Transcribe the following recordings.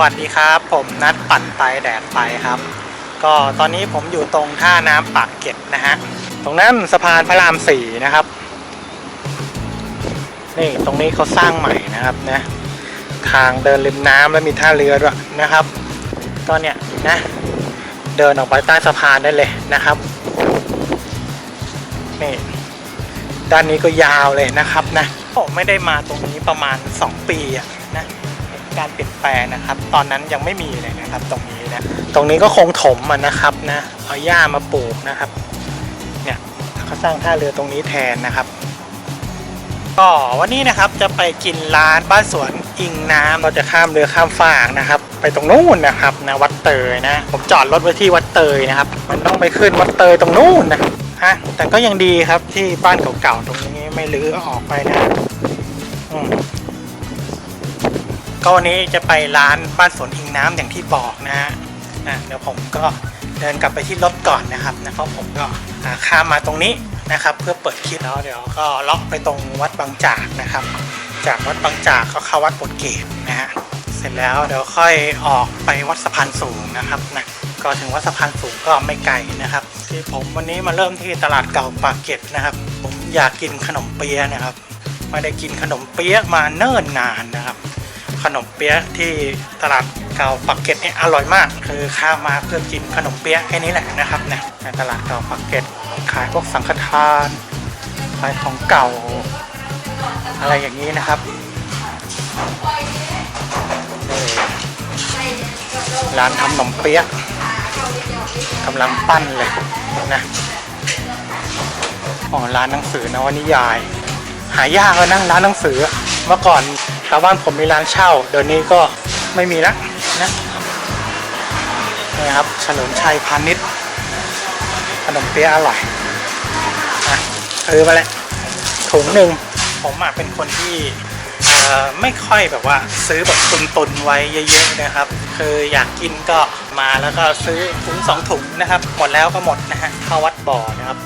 วัสดีครับ ผมนัดปั่นไปแดกไปครับ ก็ตอนนี้ผมอยู่ตรงท่าน้ำปากเก็ดนะฮะตรงนั้นสะพานพระรามสี่นะครับ นี่ตรงนี้เขาสร้างใหม่นะครับนะทางเดินริมน้ำแล้วมีท่าเรือด้วยนะครับก็เนี่ยนะเดินออกไปใต้สะพานได้เลยนะครับนี่ด้านนี้ก็ยาวเลยนะครับนะผมไม่ได้มาตรงนี้ประมาณ 2 ปีอะ การเปลี่ยนแปลงนะครับ ตอนนั้นยังไม่มีเลยนะครับ ตรงนี้นะตรงนี้ก็คงถมมันนะครับนะเอาหญ้ามาปลูกนะครับเนี่ยเขาสร้างท่าเรือตรงนี้แทนนะครับก็วันนี้นะครับจะไปกินร้านบ้านสวนอิงน้ำเราจะข้ามเรือข้ามฟากนะครับ ไปตรงนู้นนะครับนะวัดเตยนะ ผมจอดรถไว้ที่วัดเตยนะครับ มันต้องไปขึ้นวัดเตยตรงนู้นนะฮะแต่ก็ยังดีครับที่บ้านเก่าๆตรงนี้ไม่รื้อออกไปนะอืม ก็วันนี้จะไปร้านบ้านสวนอิงน้ำอย่างที่บอกนะฮะเดี๋ยวผมก็เดินกลับไปที่รถก่อนนะครับนะเพราะผมก็ข้ามมาตรงนี้นะครับ เพื่อเปิดคลิปแล้วเดี๋ยวก็เลาะไปตรงวัดบางจากนะครับ จากวัดบางจากก็เข้าวัดโบทเกตนะฮะเสร็จแล้วเดี๋ยวค่อยออกไปวัดสะพานสูงนะครับนะก็ถึงวัดสะพานสูงก็ไม่ไกลนะครับ ที่ผมวันนี้มาเริ่มที่ตลาดเก่าปากเกร็ดนะครับ ผมอยากกินขนมเปี๊ยะนะครับไม่ได้กินขนมเปี๊ยะมาเนิ่นนานนะครับ ขนมเปี๊ยะที่ตลาดเก่าปากเกร็ดเนี่ยอร่อยมาก คือข้ามาเพื่อกินขนมเปี๊ยะแค่นี้แหละนะครับเนี่ยในตลาดเก่าปากเกร็ดขายพวกสังฆทานขายของเก่า อะไรอย่างนี้นะครับร้านทำขนมเปี๊ยะกำลังปั้นเลยนะอ๋อร้านหนังสือนวนิยาย หายากแล้วนะร้านหนังสือเมื่อก่อนาวบ้านผมมีร้านเช่า เดี๋ยวนี้ก็ไม่มีล้วนะนี่ครับเฉลิมชัยพาณิชย์ขนมเปี๊ยะอร่อยนะซื้อมาแล้วถุงหนึ่งผมอะเป็นคนที่ไม่ค่อยแบบว่าซื้อแบบตุนๆไว้เยอะๆนะครับ คืออยากกินก็มาแล้วก็ซื้อถุงสองถุงนะครับ หมดแล้วก็หมดนะฮะเข้าวัดบ่อนะครับ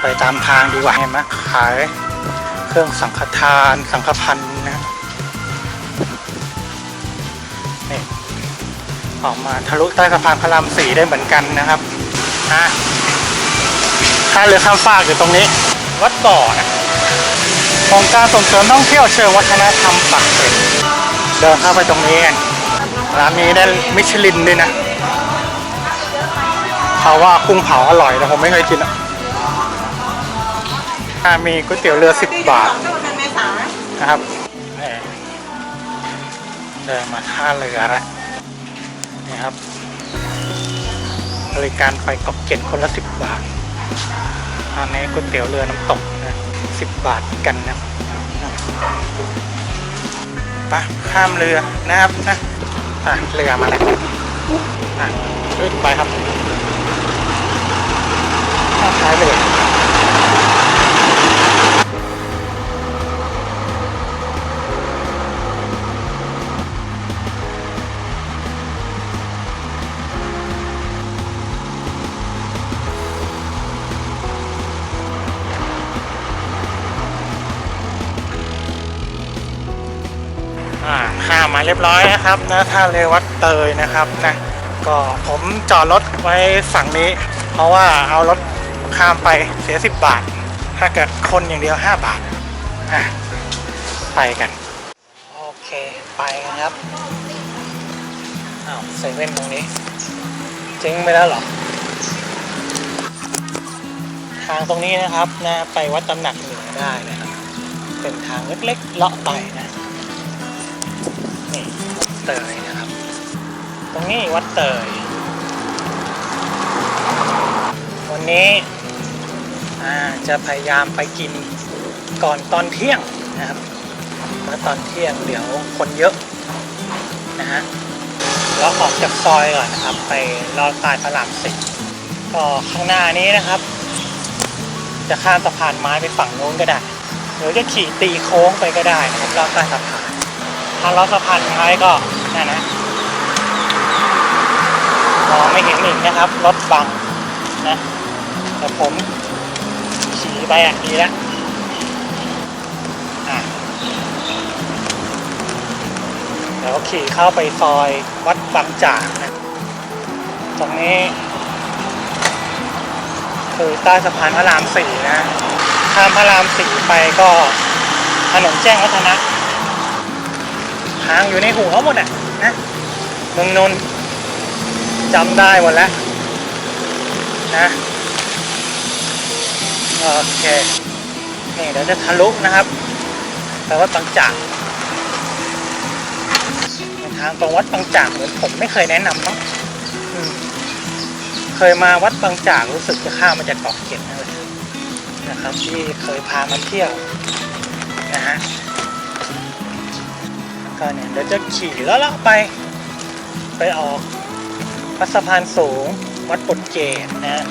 ไปตามทางดีกว่าเห็นไหมขาย เครื่องสังฆทาน สังฆพันธ์นะนี่ออกมาทะลุใต้สะพานพระรามสี่ได้เหมือนกันนะครับอะท่าเรือข้ามฟากอยู่ตรงนี้ วัดบ่อนะโครงการส่งเสริมท่องเที่ยวเชิงวัฒนธรรมปากเกร็ดเดินเข้าไปตรงนี้กันร้านนี้ได้มิชลินด้วยนะเขาว่ากุ้งเผาอร่อยแต่ผมไม่เคยกินอะ อ่ามีก๋วยเตี๋ยวเรือ 10 บาทนะครับเดินมาท่าเรือล้วนี่ครับ บริการไปกาะเก็ดคนละ 10 บาทอันนี้ก๋วยเตี๋ยวเรือน้ำตกนะ10 บาทกันนะไปข้ามเรือนะครับนะอะเรือมาแล้วอะขึ้นไปครับข้ามท้ายเรือ ข้ามมาเรียบร้อยนะครับนะท่าเรือวัดเตยนะครับนะก็ผมจอดรถไว้ฝั่งนี้ เพราะว่าเอารถข้ามไปเสีย 10 บาท ถ้าเกิดคนอย่างเดียว 5 บาทอะไปกัน โอเค ไปกันครับอ้าวเซเว่นตรงนี้เจ๊งไปแล้วเหรอ ทางตรงนี้นะครับนะไปวัดตำหนักเหนือได้นะครับ เป็นทางเล็กๆเลาะไปนะ เตยนะครับ ตรงนี้วัดเตย วันนี้จะพยายามไปกินก่อนตอนเที่ยงนะครับเพราะตอนเที่ยงเดี๋ยวคนเยอะนะฮะแล้วออกจากซอยก่อนนะครับ ไปลอดใต้พระรามสิก็ข้างหน้านี้นะครับ จะข้ามสะพานไม้ไปฝั่งโน้นก็ได้ หรือจะขี่ตีโค้งไปก็ได้นะครับลอดใต้สะพาน ถ้าล้อสะพานท้ายก็นั่นนะมองไม่เห็นอีกนะครับ รถบังนะแต่ผมขี่ไปอะดีแล้วอะเดี๋ยวขี่เข้าไปซอยวัดบางจากนะ ตรงนี้ คือใต้สะพานพระรามสี่นะ ข้ามพระรามสี่ไปก็ถนนแจ้งวัฒนะ ทางอยู่ในหัวหมดอะนะเมืองนนจำได้หมดแล้วนะโอเคนี่เดี๋ยวจะทะลุนะครับไปวัดบางจากทางตรงวัดบางจากเหมือนผมไม่เคยแนะนำเนาะอืมเคยมาวัดบางจากรู้สึกจะข้ามมาจากเกาะเก็ดนั่นแหละนะครับ ที่เคยพามาเที่ยวนะฮะ ก็เนี่ยเดี๋ยวจะขี่แล้วละไป ไปออกวัดสะพานสูงวัดปดเกตนะฮะ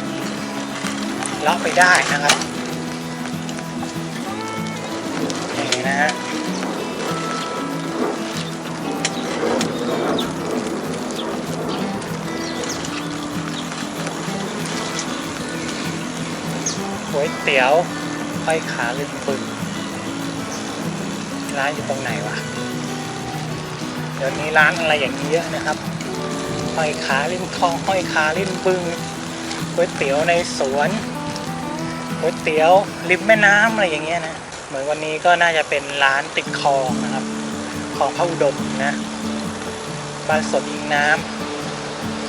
เลาะไปได้นะครับนี่นะฮะก๋วยเตี๋ยวห้อยขาลืมปืนร้านอยู่ตรงไหนวะ ดี๋ยวนี้ร้านอะไรอย่างนี้เยอะนะครับห้อยขาลิ้นทองห้อยขาลิ้นบึงก๋วยเตี๋ยวในสวนก๋วยเตี๋ยวริมแม่น้ำอะไรอย่างเงี้ยนะเหมือนวันนี้ก็น่าจะเป็นร้านติดคลองนะครับของพระอุดมนะบ้านสวนอิงน้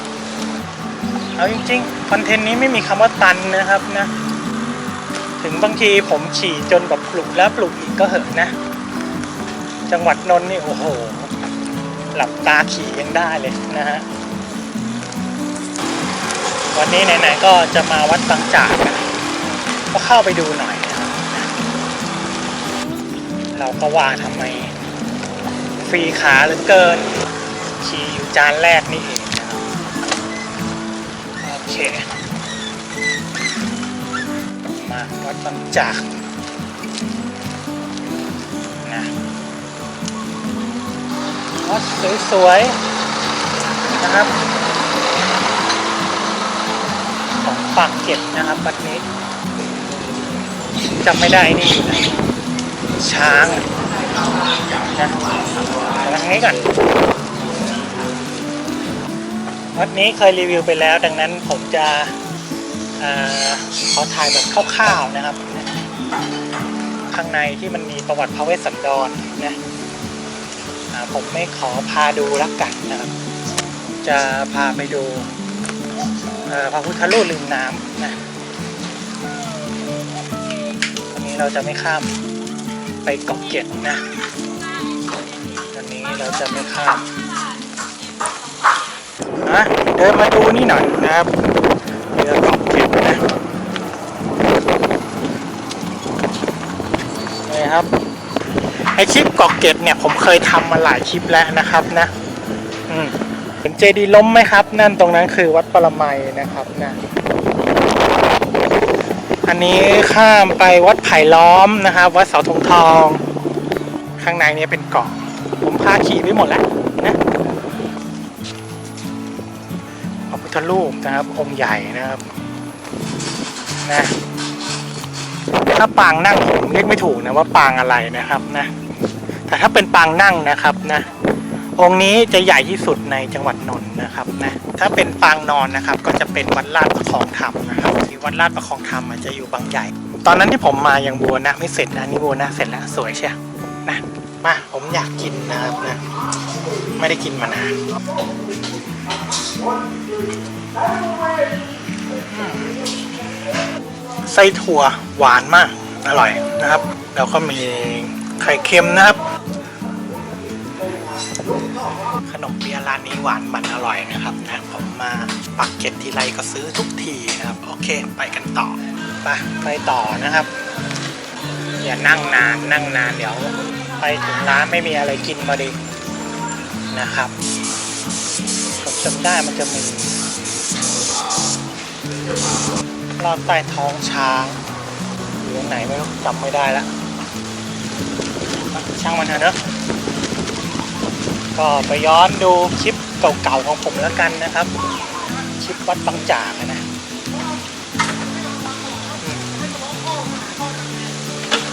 ำเอาจริงๆคอนเทนต์นี้ไม่มีคำว่าตันนะครับนะถึงบางทีผมขี่จนแบบปลุกแล้วปลุกอีกก็เหอะนะ จังหวัดนนท์นี่โอ้โห หลับตาขี่ยังได้เลยนะฮะ วันนี้ไหนๆก็จะมาวัดบางจากกันก็เข้าไปดูหน่อยนะครับ เราก็ว่าทำไม ฟรีขาเหลือเกิน ขี่อยู่จานแรกนี่เองนะครับ โอเค มาวัดบางจาก วัดสวยๆนะครับของปากเก็ดนะครับวัดนี้จำไม่ได้นี่อยู่ไหนช้างนะทางนี้ก่อนวัดนี้เคยรีวิวไปแล้วดังนั้นผมจะอขอถ่ายแบบคร่าวๆนะครับ ข้างในที่มันมีประวัติพระเวสสันดรนะ ผมไม่ขอพาดูละกันนะครับ จะพาไปดูพระพุทธรูปริมน้ำนะวันนี้เราจะไม่ข้ามไปเกาะเก็ดนะวันนี้เราจะไม่ข้ามนะเดินมาดูนี่หน่อยนะครับเรือเกาะเก็ดนะนี่ครับ ไอคลิปเกาะเกร็ดเนี่ยผมเคยทำมาหลายคลิปแล้วนะครับนะอืมเห็นเจดีล้มไหมครับ นั่นตรงนั้นคือวัดปรมัยนะครับนะอันนี้ข้ามไปวัดไผ่ล้อมนะครับ วัดเสาธงทอง ข้างในนี้เป็นเกาะผมพาขี่ไปหมดแล้วนะพระพุทธรูปนะครับ องค์ใหญ่นะครับนะถ้าปางนั่งผมเรียกไม่ถูกนะว่าปางอะไรนะครับนะ แต่ถ้าเป็นปางนั่งนะครับนะองค์นี้จะใหญ่ที่สุดในจังหวัดนนท์นะครับนะถ้าเป็นปางนอนนะครับ ก็จะเป็นวัดลาดประคองธรรมนะครับที่วัดลาดประคองธรรมอาจจะอยู่บางใหญ่ ตอนนั้นที่ผมมายังบัวนะไม่เสร็จนะนี่บัวนะเสร็จแล้วสวยใช่นะมาผมอยากกินนะครับนะไม่ได้กินมานานไส้ถั่วหวานมากอร่อยนะครับ แล้วก็มีไข่เค็มนะครับ ขนมเปี๊ยะร้านนี้หวานมันอร่อยนะครับนะผมมาปักเก็ตทีไรก็ซื้อทุกทีนะครับ โอเคไปกันต่อไปไปต่อนะครับ อย่านั่งนานนั่งนานเดี๋ยว ไปถึงร้านไม่มีอะไรกินมาดินะครับผมจำได้มันจะมีลอดใต้ท้องช้างอยู่ตรงไหนไม่รู้จำไม่ได้แล้วช่างมันเถอะเนอะ ก็ไปย้อนดูคลิปเก่าๆของผมแล้วกันนะครับคลิปวัดบางจากอะนะอืม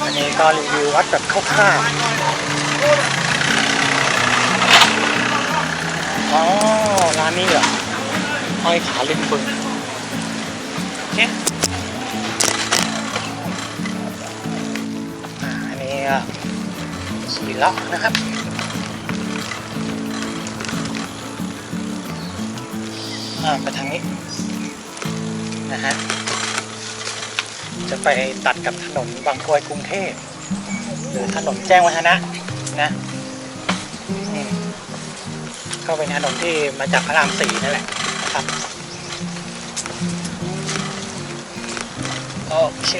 อันนี้ก็รีวิววัดแบบคร่าวๆอ๋อร้านนี้เหรอห้อยขาริมบึงโอเคอันนี้ก็ขี่เลาะนะครับ นะฮะ จะไปตัดกับถนนบางกรวยกรุงเทพหรือถนนแจ้งวัฒนะนะอืมก็เป็นถนนที่มาจากพระรามสี่นั่นแหละครับโอเค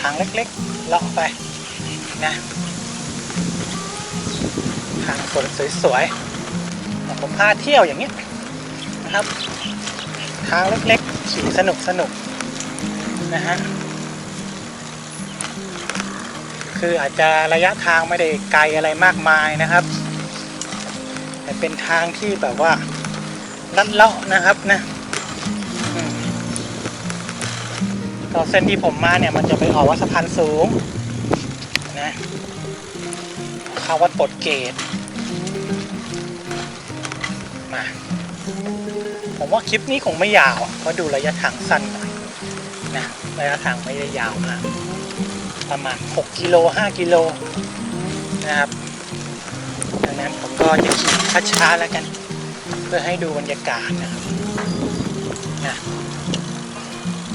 ทางเล็กๆเลาะไปนะทางสวนสวยๆผมพาเที่ยวอย่างนี้นะครับ ทางเล็กๆขี่สนุกสนุกๆนะฮะคืออาจจะระยะทางไม่ได้ไกลอะไรมากมายนะครับ แต่เป็นทางที่แบบว่าลัดเลาะนะครับนะอืมก็เส้นที่ผมมาเนี่ยมันจะไปออกวัดสะพานสูงนะเข้าวัดปดเกตมา ผมว่าคลิปนี้คงไม่ยาวเพราะดูระยะทางสั้นหน่อยนะระยะทางไม่ได้ยาวมากประมาณ 6 กิโล 5 กิโลนะครับดังนั้นผมก็จะขี่ช้าๆแล้วกัน เพื่อให้ดูบรรยากาศนะครับนะ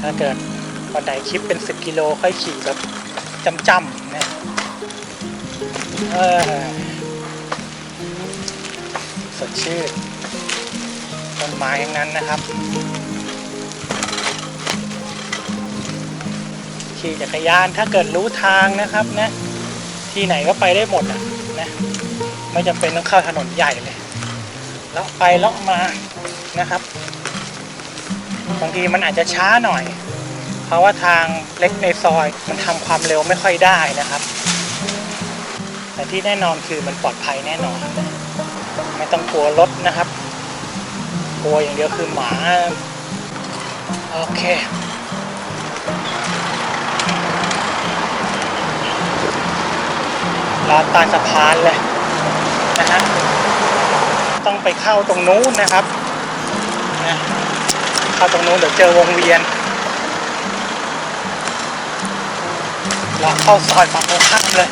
ถ้าเกิดวันใดคลิปเป็น 10 กิโลค่อยขี่แบบจำๆนะเออสดชื่น ต้นไม้ทั้งนั้นนะครับ ขี่จักรยานถ้าเกิดรู้ทางนะครับนะ ที่ไหนก็ไปได้หมดอะนะไม่จำเป็นต้องเข้าถนนใหญ่เลยเลาะไปเลาะมานะครับบางทีมันอาจจะช้าหน่อย เพราะว่าทางเล็กในซอยมันทำความเร็วไม่ค่อยได้นะครับ แต่ที่แน่นอนคือมันปลอดภัยแน่นอน ไม่ต้องกลัวรถนะครับ กลัวอย่างเดียวคือหมา โอเคลอดใต้สะพานเลยนะฮะต้องไปเข้าตรงนู้นนะครับนะเข้าตรงนู้นเดี๋ยวเจอวงเวียนเราเข้าซอยฝั่งตรงข้ามเลย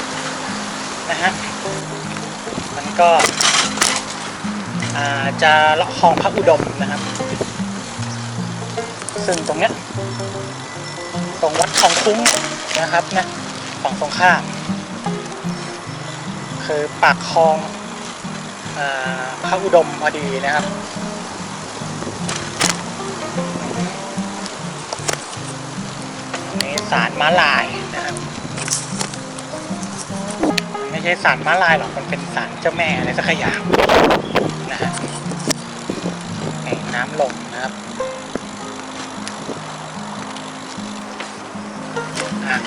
นะฮะมันก็อาจะเลาะคลองพระอุดม ซึ่งตรงเนี้ยตรงวัดทองคุ้งนะครับนะฝั่งตรงข้ามคือปากคลองอพระอุดมพอดีนะครับนนี้สารม้าลายนะครับไม่ใช่สารม้าลายหรอกมันเป็นสารเจ้าแม่อะไรสักอย่างนะฮะนี่น้ำลงนะครับ อะ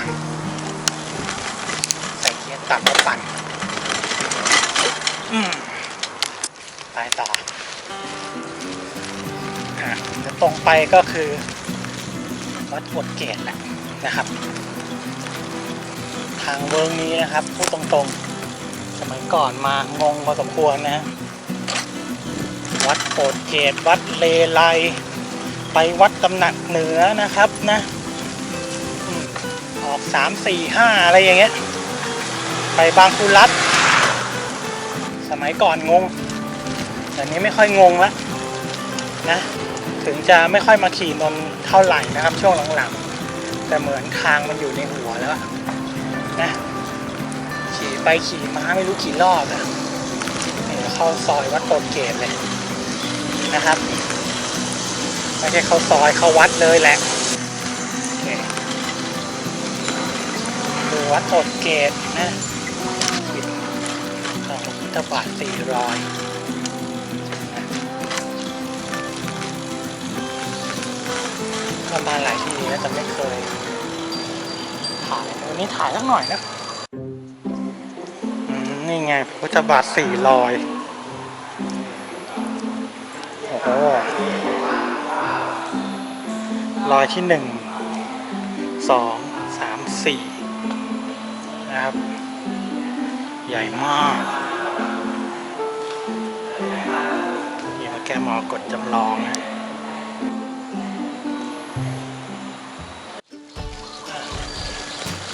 ใส่เกียร์ต่ำแล้วปั่นอืมไปต่ออะจะตรงไปก็คือวัดบดเกตแหละนะครับ ทางเวิร์งนี้นะครับพูดตรงๆ สมัยก่อนมางงพอสมควรนะ วัดโปดเกตวัดเลไล ไปวัดตำหนักเหนือนะครับนะ ออกสามสี่ห้าอะไรอย่างเงี้ย ไปบางคุรัตสมัยก่อนงง แต่นี้ไม่ค่อยงงละนะ ถึงจะไม่ค่อยมาขี่นนเท่าไหร่นะครับ ช่วงหลังๆ แต่เหมือนทางมันอยู่ในหัวแล้วนะขี่ไปขี่มาไม่รู้กี่รอบอะนี่เข้าซอยวัดโปรเกตเลยนะครับไม่ใช่เข้าซอยเข้าวัดเลยแหละ วัดโปรเกตนะปิดทองพุทธบาทสี่รอยก็มาหลายที่แล้วแต่ไม่เคย ถ่าย วันนี้ถ่ายสักหน่อยนะนี่ไงพระพุทธบาทสี่รอย โอ้โหรอยที่หนึ่งสองสามสี่ นะครับ ใหญ่มากมอกดจำลองนะ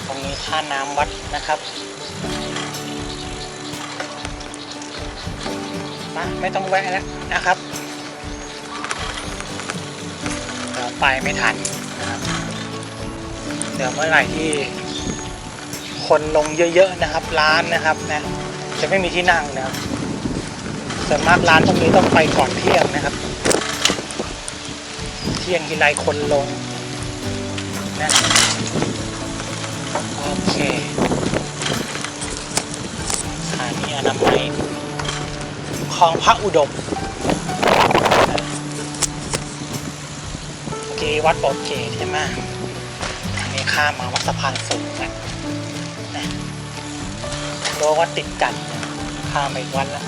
ตรงนี้ท่าน้ำวัดนะครับมาไม่ต้องแวะแล้วนะครับเดี๋ยวไปไม่ทันนะครับ เดี๋ยวเมื่อไหร่ที่ คนลงเยอะ ๆ นะครับร้านนะครับนะจะไม่มีที่นั่งนะครับส่วนมากร้านตรงนี้ต้องไปก่อนเที่ยงนะครับเที่ยงทีไรคนลงนะโอเคสถานีอนามัยคลองพระอุดมเกวัดโปรเกใช่ไหมอันนี้ข้ามมาวัดสะพานสูงนะ รั้ววัดติดกันข้ามไปอีกวัดละ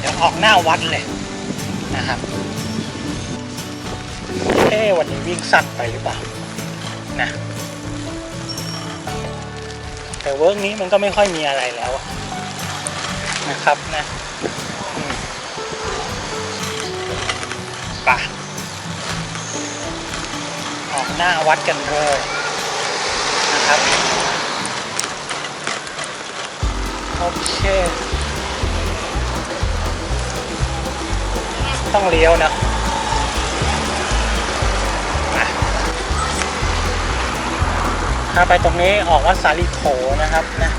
เดี๋ยวออกหน้าวัดเลยนะครับเอ๊วันนี้วิ่งสั้นไปหรือเปล่านะแต่เวิร์กนี้มันก็ไม่ค่อยมีอะไรแล้วนะครับนะไป่ะ ออกหน้าวัดกันเลยนะครับโอเคต้องเลี้ยวนะอะถ้าไปตรงนี้ออกวัดสาลีโขนะครับนะ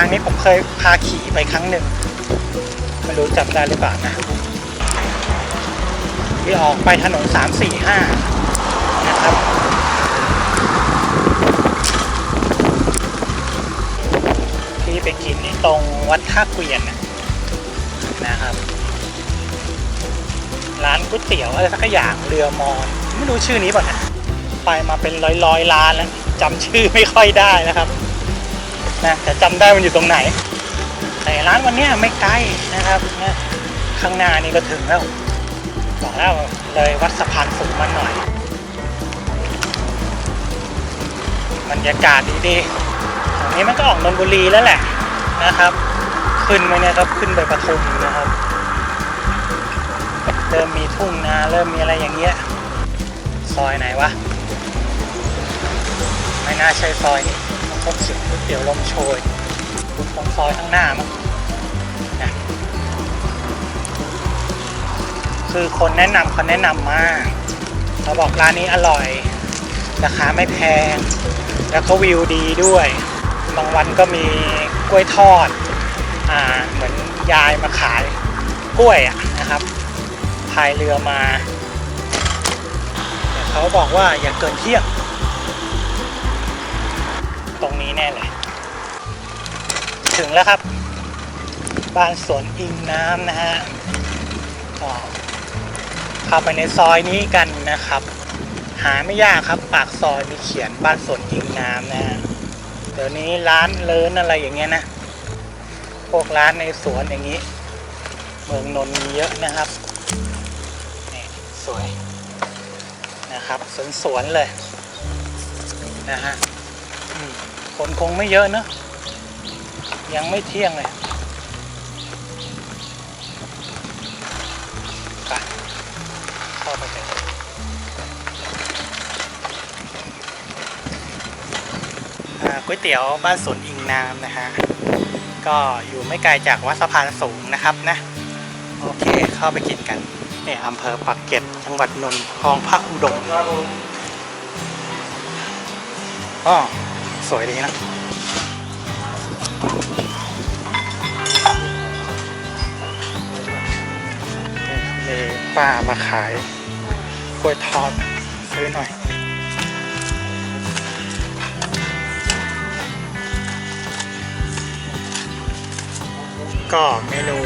างนี้ผมเคยพาขี่ไปครั้งหนึ่งไม่รู้จำได้หรือเปล่านะที่ออกไปถนน 345 นะครับ ที่ไปกินที่ตรงวัดท่าเกวียนนะครับ ร้านก๋วยเตี๋ยวอะไรสักอย่างเรือมอนไม่รู้ชื่อนี้ป่ะนะไปมาเป็นร้อยร้อยร้านแล้วจำชื่อไม่ค่อยได้นะครับ นะแต่จำได้มันอยู่ตรงไหน แต่ร้านวันนี้ไม่ไกลนะครับนะข้างหน้านี่ก็ถึงแล้ว บอกแล้วเลยวัดสะพานสูงมาหน่อยบรรยากาศดีๆตรงนี้มันก็ออกนนทบุรีแล้วแหละนะครับ ขึ้นไปเนี่ยครับขึ้นไปปทุมนะครับเริ่มมีทุ่งนาเริ่มมีอะไรอย่างเงี้ยซอยไหนวะ ไม่น่าใช่ซอยนี้ พบเสียงก๋วยเตี๋ยวลมโชยคุณตรงซอยข้างหน้ามั้งนะคือคนแนะนำเขาแนะนำมาเขาบอกร้านนี้อร่อย ราคาไม่แพง แล้วก็วิวดีด้วย บางวันก็มีกล้วยทอด อ่า เหมือนยายมาขายกล้วยอะนะครับพายเรือมาแต่เขาบอกว่าอย่าเกินเที่ยง ตรงนี้แน่เลย ถึงแล้วครับ บ้านสวนอิงน้ำนะฮะก็เข้าไปในซอยนี้กันนะครับ หาไม่ยากครับ ปากซอยมีเขียนบ้านสวนอิงน้ำนะฮะเดี๋ยวนี้ร้านเลินอะไรอย่างเงี้ยนะ พวกร้านในสวนอย่างนี้ เมืองนนท์มีเยอะนะครับนี่สวยนะครับสวนสวนๆเลยนะฮะ คนคงไม่เยอะเนอะยังไม่เที่ยงเลยไปเข้าไปกันอ่าก๋วยเตี๋ยวบ้านสวนอิงน้ำนะฮะ ก็อยู่ไม่ไกลจากวัดสะพานสูงนะครับนะ โอเคเข้าไปกินกันนี่อำเภอปักเกร็ดจังหวัดนนท์คลองพระอุดมอ๋อ สวยดีนะ มีป้ามาขายกล้วยทอดซื้อหน่อยก็เมนู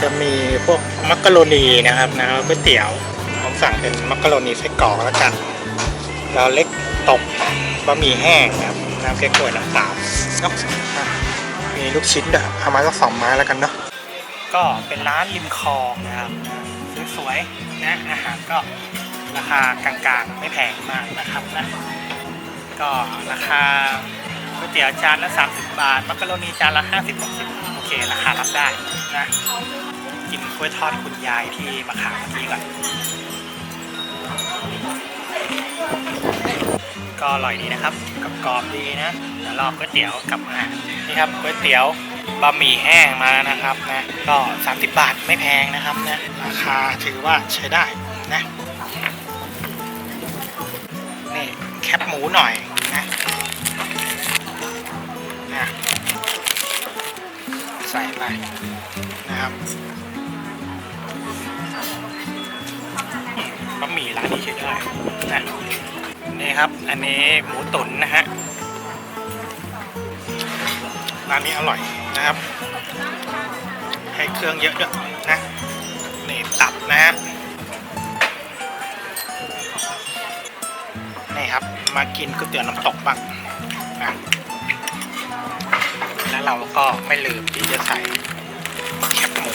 จะมีพวกมักกะโรนีนะครับนะครับก๋วยเตี๋ยวผมสั่งเป็นมักกะโรนีไส้กรอกแล้วกันแล้วเล็กตกบะหมี่แห้งครับ น้ำเก๊กฮวยน้ำเปล่าเนาะอะมีลูกชิ้นด้วยเอามาสักสองไม้แล้วกันเนาะก็เป็นร้านริมคลองนะครับนะซื้สวยๆนะอาหารก็ราคากลางๆ ไม่แพงมากนะครับนะก็ราคาก๋วยเตี๋ยวจานละ 30 บาทมักกะโรนีจานละ 50 60โอเค ราคารับได้นะกินกล้วยทอดคุณยายที่มาขายเมื่อกี้ก่อน ก็อร่อยดีนะครับกรอบดีนะเดี๋ยวรอบก๋วยเตี๋ยวกลับมานี่ครับก๋วยเตี๋ยวบะหมี่แห้งมานะครับนะก็ 30 บาทไม่แพงนะครับนะราคาถือว่าใช้ได้นะนี่แคบหมูหน่อยนะนะใส่ไปนะครับบะหมี่ร้านนี้ใช้ได้นะ นี่ครับ อันนี้หมูตุ๋นนะฮะร้านนี้อร่อยนะครับ ให้เครื่องเยอะด้วยนะนี่ตับนะฮะนี่ครับมากินก๋วยเตี๋ยวน้ำตกบ้างนะแล้วเราก็ไม่ลืมที่จะใส่แคบหมู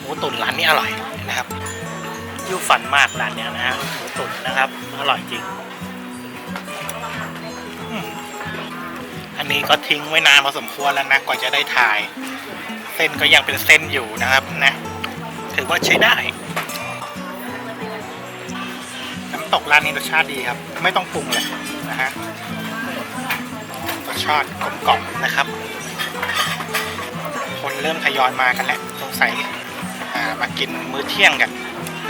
หมูตุ๋นร้านนี้อร่อยนะครับยูฝันมากร้านเนี้ยนะฮะหมูตุ๋นนะครับ อร่อยจริง อันนี้ก็ทิ้งไว้นานพอสมควรแล้วนะกว่าจะได้ถ่าย เส้นก็ยังเป็นเส้นอยู่นะครับนะถือว่าใช้ได้น้ำตกร้านนี้รสชาติดีครับ ไม่ต้องปรุงเลยนะฮะรสชาติกลมกล่อมนะครับ คนเริ่มทยอยมากันแล้วสงสัยมากินมื้อเที่ยงกัน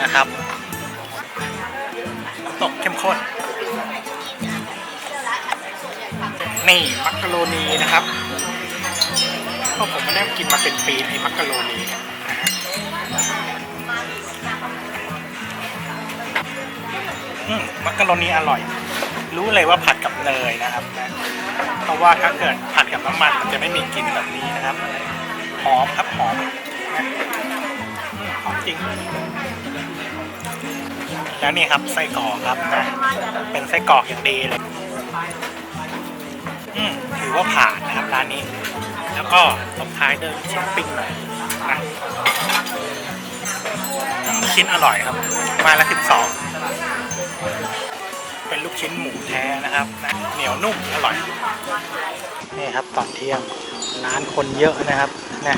นะครับ ตกเข้มข้น นี่มักกะโรนีนะครับเพราะผมไม่ได้กินมาเป็นปีไอ้มักกะโรนีนะฮะอืมมักกะโรนีอร่อย รู้เลยว่าผัดกับเนยนะครับ เพราะว่าถ้าเกิดผัดกับน้ำมันมันจะไม่มีกลิ่นแบบนี้นะครับ หอมครับหอมนะอืมหอมจริง แล้วนี่ครับไส้กรอกครับนะเป็นไส้กรอกอย่างดีเลยอืมถือว่าผ่านนะครับร้านนี้ แล้วก็ตบท้ายเด้วยลูกชิ้นปิ้งหน่อยนะลูกชิ้นอร่อยครับมาละสิบสองเป็นลูกชิ้นหมูแท้นะครับนะเหนียวนุ่มอร่อยนี่ครับตอนเที่ยงร้านคนเยอะนะครับนะ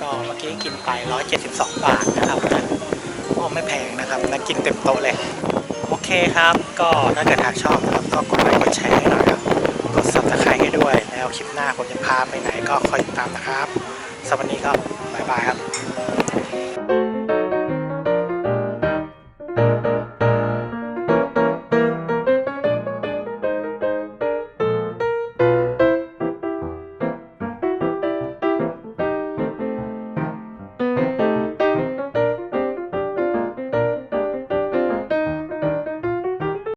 ก็เมื่อกี้กินไป 172 บาทนะครับ ก็ไม่แพงนะครับนะกินเต็มโต๊ะเลย โอเคครับ ก็ถ้าเกิดหากชอบนะครับก็กดไลค์กดแชร์ให้หน่อยครับ กดซับสไครต์ให้ด้วย แล้วคลิปหน้าผมจะพาไปไหนก็คอยติดตามนะครับสำหรับวันนี้ก็บายบายครับ